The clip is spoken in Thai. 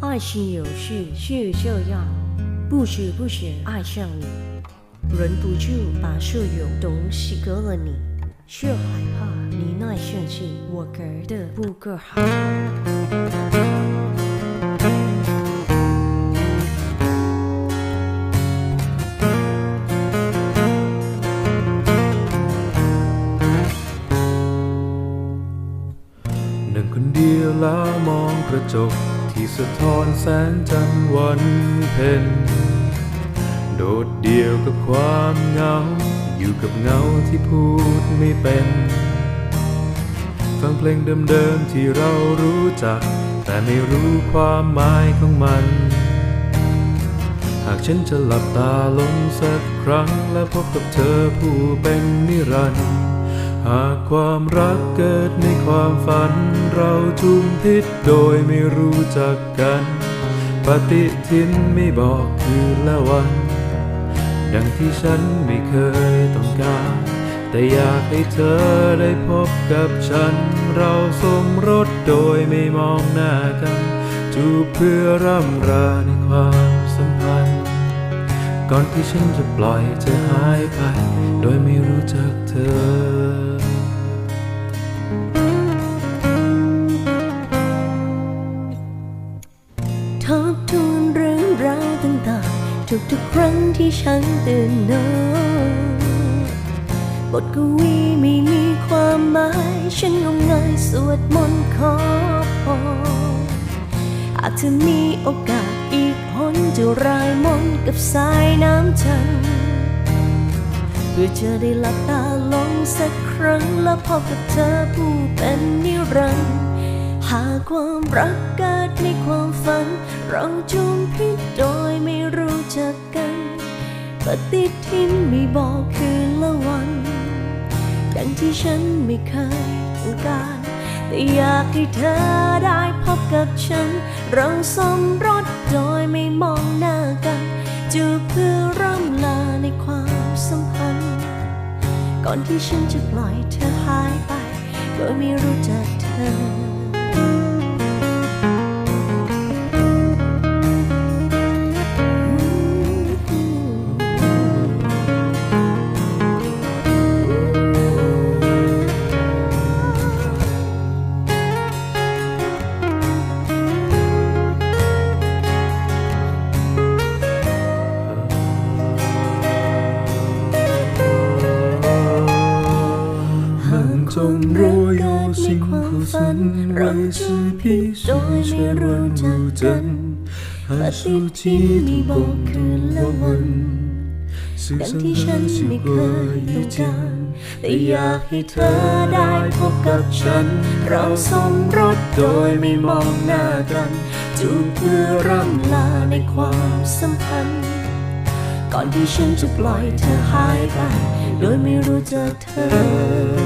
爱情有事是这样，不知不觉爱上你，忍不住把所有东西给了你，却害怕你耐生气，我给的不够好。 นั่งคนเดียวแล้วมองกระจก ที่สะท้อนแสงจันทร์วันเพ็ญโดดเดี่ยวกับความเหงา อยู่กับเงาที่พูดไม่เป็น ฟังเพลงเดิมๆที่เรารู้จัก แต่ไม่รู้ความหมายของมัน หากฉันจะหลับตาลงสักครั้งและพบกับเธอผู้เป็นนิรันดร์ หากความรักเกิดในความฝัน เราจุ่มพิษโดยไม่รู้จักกัน ปฏิทินไม่บอกคืนและวัน ดังที่ฉันไม่เคยต้องการ แต่อยากให้เธอได้พบกับฉัน เราสมรสโดยไม่มองหน้ากัน จูบเพื่อร่ำราในความสัมพันธ์ ก่อนที่ฉันจะปล่อยเธอหายไป โดยไม่รู้จักเธอ ทบทวนเรื่องราวต่างๆทุกๆครั้งที่ฉันตื่นนอนบทกวีไม่มีความหมาย ฉันงมงายสวดมนต์ขอพรอาจจะมีโอกาสอีกหนจะรายมนต์กับสายน้ำจันทร์เพื่อจะได้หลับตาลงสักครั้งและพบกับเธอผู้เป็นนิรันดร์ หากความรักเกิดในความฝัน เราจุมพิษโดยไม่รู้จักกัน ปฏิทินไม่บอกคืนละวัน ดังที่ฉันไม่เคยต้องการ แต่อยากให้เธอได้พบกับฉัน เราสมรสโดยไม่มองหน้ากันจูบเพื่อร่ำลาในความสัมพันธ์ ก่อนที่ฉันจะปล่อยเธอหายไป โดยไม่รู้จักเธอ 若有幸福分，为是披是却润如真，还数几度共度我们。สิ่ง ดัง สัง ที่ หา ฉัน รสิ ไม่เค ว่าย ต้ ยิ่ อง จริ กาง รแต่อยากให้เธอได้พบกับฉัน เราสมรสโดยไม่มองหน้ากันจูบเพื่อร่ำลาในความสัมพันธ์ ก่อนที่ฉันจะปล่อยเธอหายไป โดยไม่รู้จักเธอ